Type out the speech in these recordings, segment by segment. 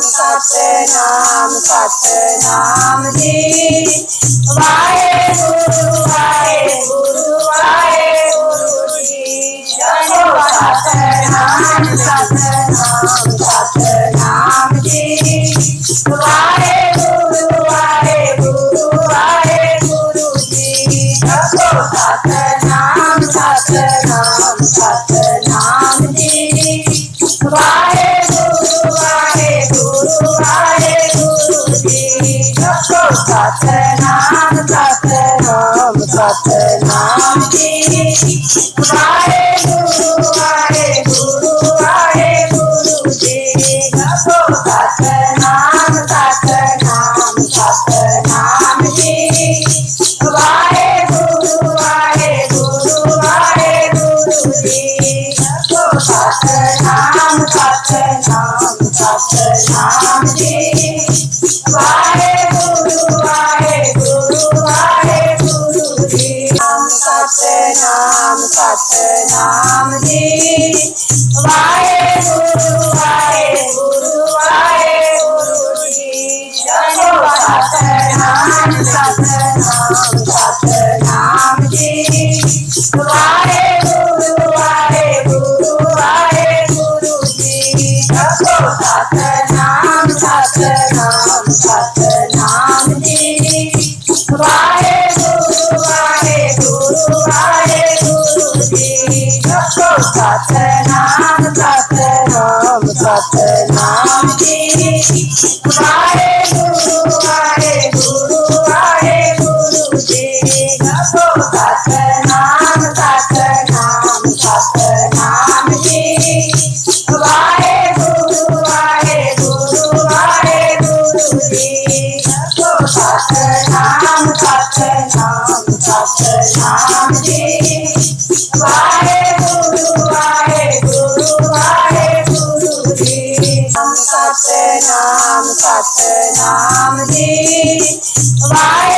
ਸਤਨਾਮ ਸਤਨਾਮ ਜੀ। ਵਾਹਿਗੁਰੂ ਵਾਹਿਗੁਰੂ ਵਾਹਿਗੁਰੂ ਜੀ। ਜਨੋ ਸਤਨਾਮ ਸਤਨਾਮ ਸਤਨਾਮ Satsang ਵਾਹਿਗੁਰੂ ਵਾਹਿਗੁਰੂ ਵਾਹਿਗੁਰੂ ਜੀ ਜਪੋ ਸਤਨਾਮ ਸਤਨਾਮ ਸਤਨਾਮ ਜੀ ਵਾਹਿਗੁਰੂ ਵਾਹਿਗੁਰੂ ਵਾਹਿਗੁਰੂ ਜੀ ਸਤਨਾਮ ਸਤਨਾਮ ਜੀ ਵਾਹਿਗੁਰੂ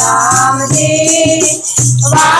Ramji, Ramji.